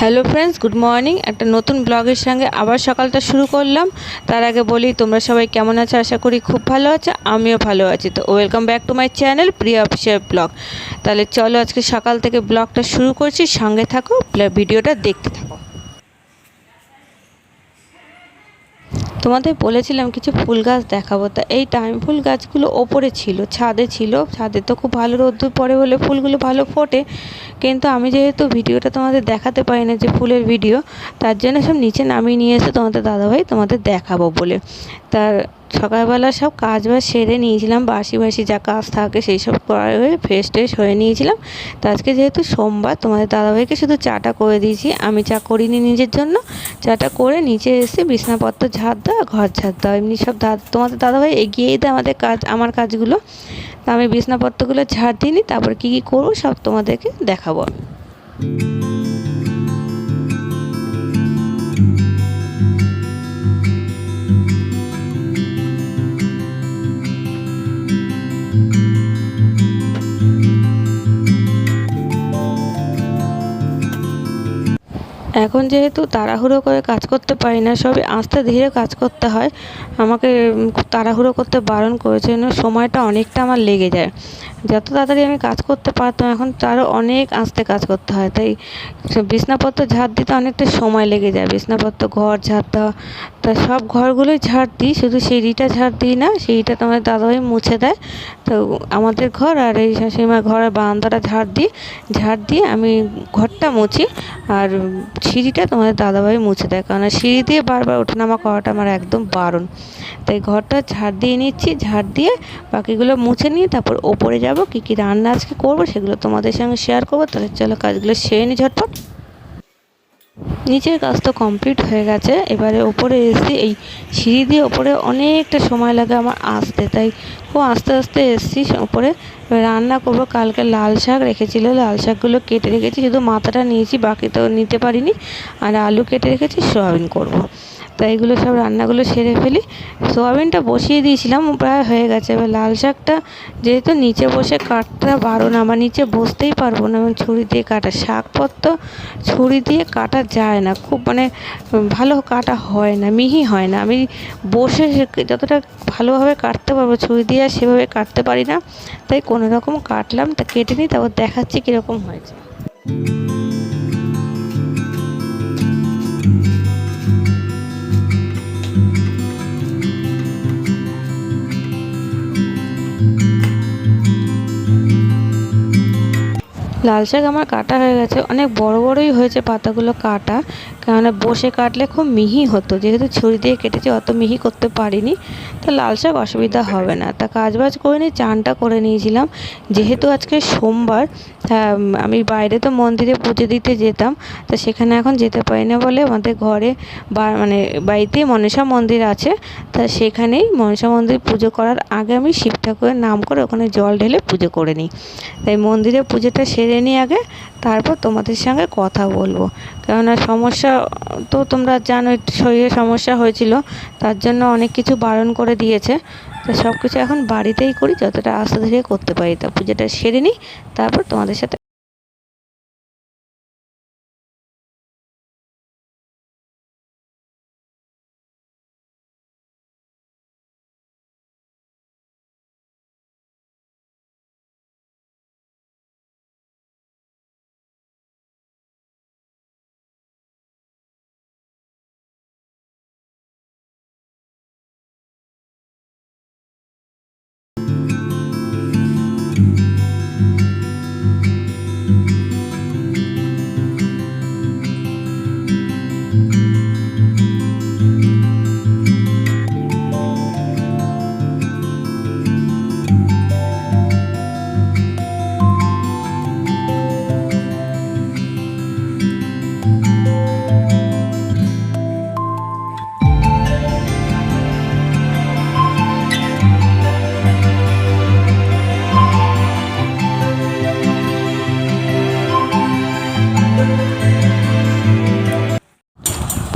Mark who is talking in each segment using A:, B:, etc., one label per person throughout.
A: Hello friends good morning একটা নতুন ব্লগের সঙ্গে আবার সকালটা শুরু করলাম। তার আগে বলি, তোমরা সবাই কেমন আছো? আশা করি খুব ভালো আছো, আমিও ভালো আছি। তো welcome back to my channel Priya অফিসের ব্লগ তাহলে চলো আজকে সকাল থেকে ব্লগটা শুরু করছি। সঙ্গে থাকো, ভিডিওটা দেখতে থাকো। তোমাদের বলেছিলাম কিছু ফুল গাছ দেখাবো, তা এই টাইম ফুল গাছগুলো ওপরে ছিল, ছাদে ছিল, ছাদে তো খুব ভালো রোদ্দুর পড়ে বলে ফুলগুলো ভালো ফোটে, কিন্তু আমি যেহেতু ভিডিওটা তোমাদের দেখাতে পারি না যে ফুলের ভিডিও তার জন্য সব নিচে নামিয়ে নিয়ে এসে তোমাদের দাদাভাই তোমাদের দেখাবো বলে। তার সকালবেলা সব কাজ বাজ সেরে নিয়েছিলাম, বাসি বাসি যা কাজ থাকে সেই সব করা হয়ে ফ্রেশ ট্রেশ হয়ে নিয়েছিলাম। তো আজকে যেহেতু সোমবার, তোমাদের দাদাভাইকে শুধু চাটা করে দিয়েছি, আমি চা করিনি নিজের জন্য। চাটা করে নিচে এসে বিছনাপত্র ঝাড় দেওয়া, ঘর ঝাড় দেওয়া, এমনি সব তোমাদের দাদাভাই এগিয়েই দেয় আমাদের কাজ, আমার কাজগুলো। তা আমি বিছনাপত্রগুলো ঝাড় দিইনি, তারপর কী কী করব সব তোমাদেরকে দেখাবো। এখন যেহেতু তাড়াহুড়ো করে কাজ করতে পারি না, সবই আস্তে ধীরে কাজ করতে হয়। আমাকে তাড়াহুড়ো করতে বারণ করেছে সময়টা অনেকটা আমার লেগে যায়। যত তাড়াতাড়ি আমি কাজ করতে পারতাম, এখন তারও অনেক আস্তে কাজ করতে হয়। তাই বিছনাপত্র ঝাড় দিতে অনেকটা সময় লেগে যায়। বিছনাপত্র, ঘর ঝাড় দেওয়া তা সব ঘরগুলোই ঝাড় দিই, শুধু সিঁড়িটা ঝাড় দিই না সিঁড়িটা তোমার দাদাভাই মুছে দেয়। তো আমাদের ঘর আর এই শাশুড়িমার ঘরের বারান্দাটা ঝাড় দিই, ঝাড় দিয়ে আমি ঘরটা মুছি আর সিঁড়িটা তোমাদের দাদাভাই মুছে দেয়। কারণ সিঁড়ি দিয়ে বারবার ওঠানামা করাটা আমার একদম বারণ। তাই ঘরটা ঝাড় দিয়ে নিচ্ছি, ঝাড় দিয়ে বাকিগুলো মুছে নিয়ে তারপর ওপরে যাব, কী কী রান্না আজকে করব সেগুলো তোমাদের সঙ্গে শেয়ার করব। তাহলে চলো কাজগুলো সেরে নিই ঝটপট। নিচের কাজ তো কমপ্লিট হয়ে গেছে। এবারে ওপরে এসে এই সিঁড়ি দিয়ে ওপরে অনেকটা সময় লাগে আমার আসতে। তাই খুব আস্তে আস্তে এসছি, ওপরে রান্না করব। কালকে লাল শাক রেখেছিল, লাল শাকগুলো কেটে রেখেছি। শুধু মাথাটা নিয়েছি, বাকি তো নিতে পারিনি। আর আলু কেটে রেখেছি, সয়াবিন করব। তাই এগুলো সব রান্নাগুলো সেরে ফেলি। সোয়াবিনটা বসিয়ে দিয়েছিলাম, প্রায় হয়ে গেছে। এবার লাল শাকটা যেহেতু নিচে বসে কাটটা না আমার নিচে বসতেই পারব না, এবং ছুরি দিয়ে কাটা শাকপত্র ছুরি দিয়ে কাটা যায় না। খুব মানে ভালো কাটা হয় না, মিহি হয় না। আমি বসে যতটা ভালোভাবে কাটতে পারব, ছুরি দিয়ে আর সেভাবে কাটতে পারি না, তাই কোনো রকম কাটলাম, তা কেটে নিই, তারপর দেখাচ্ছি কীরকম হয়েছে। লাল শাক আমার কাটা হয়ে গেছে। অনেক বড় বড়ই হয়েছে পাতাগুলো কাটা। কেননা বসে কাটলে খুব মিহি হতো। যেহেতু ছুরি দিয়ে কেটেছি, অত মিহি করতে পারিনি। তো লাল শাক অসুবিধা হবে না। তা কাজ বাজ করে নিয়ে, চানটা করে নিয়েছিলাম। যেহেতু আজকে সোমবার আমি বাইরে তো মন্দিরে পুজো দিতে যেতাম, তো সেখানে এখন যেতে পারি না বলে আমাদের ঘরে বা মানে বাড়িতেই মনসা মন্দির আছে। তা সেখানেই মনসা মন্দির পুজো করার আগে আমি শিব ঠাকুরের নাম করে ওখানে জল ঢেলে পুজো করে নিই। তাই মন্দিরে পুজোটা সেরে নিই আগে, তারপর তোমাদের সঙ্গে কথা বলব। কেননা সমস্যা তো তোমরা জানো শরীরে সমস্যা হয়েছিল, তার জন্য অনেক কিছু বারণ করে দিয়েছে। তো সব কিছু এখন বাড়িতেই করি, যতটা আস্তে ধীরে করতে পারি। তা পুজোটা সেরে নিই, তারপর তোমাদের সাথে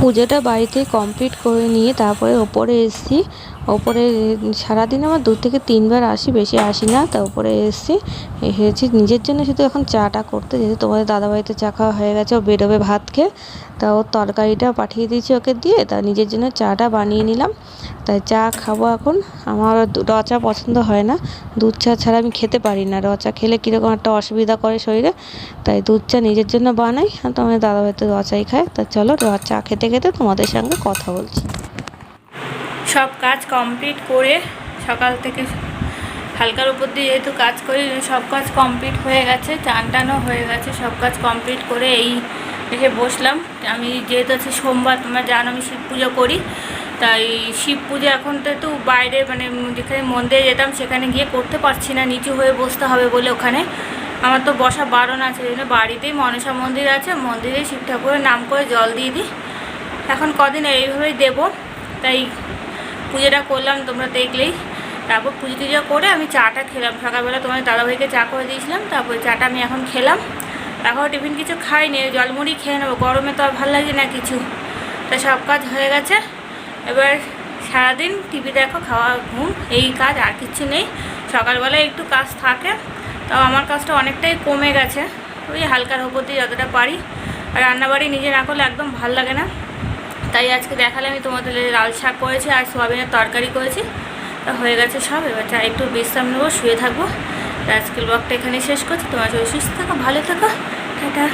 A: পুজোটা বাড়িতে কমপ্লিট করে নিয়ে তারপরে ওপরে এসেছি। ওপরে সারাদিন আমার দু থেকে তিনবার আসি, বেশি আসি না, তা ওপরে এসেছি। এসেছি নিজের জন্য শুধু এখন চাটা করতে, যেহেতু তোমাদের দাদাবাড়িতে চা খাওয়া হয়ে গেছে, ও বেরোবে ভাত খেয়ে। তা ওর তরকারিটা পাঠিয়ে দিয়েছি ওকে দিয়ে, তা নিজের জন্য চাটা বানিয়ে নিলাম। তাই চা খাব এখন। আমার দু- র চা পছন্দ হয় না। দুধ চা ছাড়া আমি খেতে পারি না। র চা খেলে কীরকম একটা অসুবিধা করে শরীরে। তাই দুধ চা নিজের জন্য বানাই, আর তোমাদের দাদাবাড়িতে র চাই খায়। তা চলো চা খেতে খেতে তোমাদের সঙ্গে কথা বলছি।
B: সব কাজ কমপ্লিট করে সকাল থেকে হালকার উপর দিয়ে যেহেতু কাজ করি, সব কাজ কমপ্লিট হয়ে গেছে চান টানও হয়ে গেছে, সব কাজ কমপ্লিট করে এই এসে বসলাম। আমি যেহেতু আছে সোমবার, তোমরা জানো আমি শিব পুজো করি, তাই শিব পুজো এখন তো একটু বাইরে মানে যেখানে মন্দিরে যেতাম সেখানে গিয়ে করতে পারছি না, নিচু হয়ে বসতে হবে বলে ওখানে। আমার তো বসা বারণ আছে ওই জন্য বাড়িতেই মনসা মন্দির আছে, মন্দিরে শিব ঠাকুরের নাম করে জল দিয়ে দিই। এখন কদিন এইভাবেই দেবো, তাই পুজোটা করলাম, তোমরা দেখলেই। তারপর পুজো টুজো করে আমি চাটা খেলাম। সকালবেলা তোমার দাদাভাইকে চা করে দিয়েছিলাম, তারপর চাটা আমি এখন খেলাম। এখন টিফিন কিছু খাইনি জলমুড়ি খেয়ে নেব। গরমে তো আর ভালো লাগে না কিছু। তা সব কাজ হয়ে গেছে। এবার সারাদিন টিভি দেখো, খাওয়া, ঘুম, এই কাজ আর কিছু নেই। সকালবেলায় একটু কাজ থাকে, তাও আমার কাজটা অনেকটাই কমে গেছে। ওই হালকার দিয়ে যতটা পারি। আর রান্নাবাড়ি নিজে না করলে একদম ভালো লাগে না। তাই আজকে দেখালে আমি তোমাদের লাল শাক করেছি আর সোয়াবিনের তরকারি করেছি। তা হয়ে গেছে সব, এবার চা একটু বিশ্রাম নেব, শুয়ে থাকব। আজকের ব্লগটা এখানে শেষ করছি। তোমার সুস্থ থাকো, ভালো থাকো। টাটা।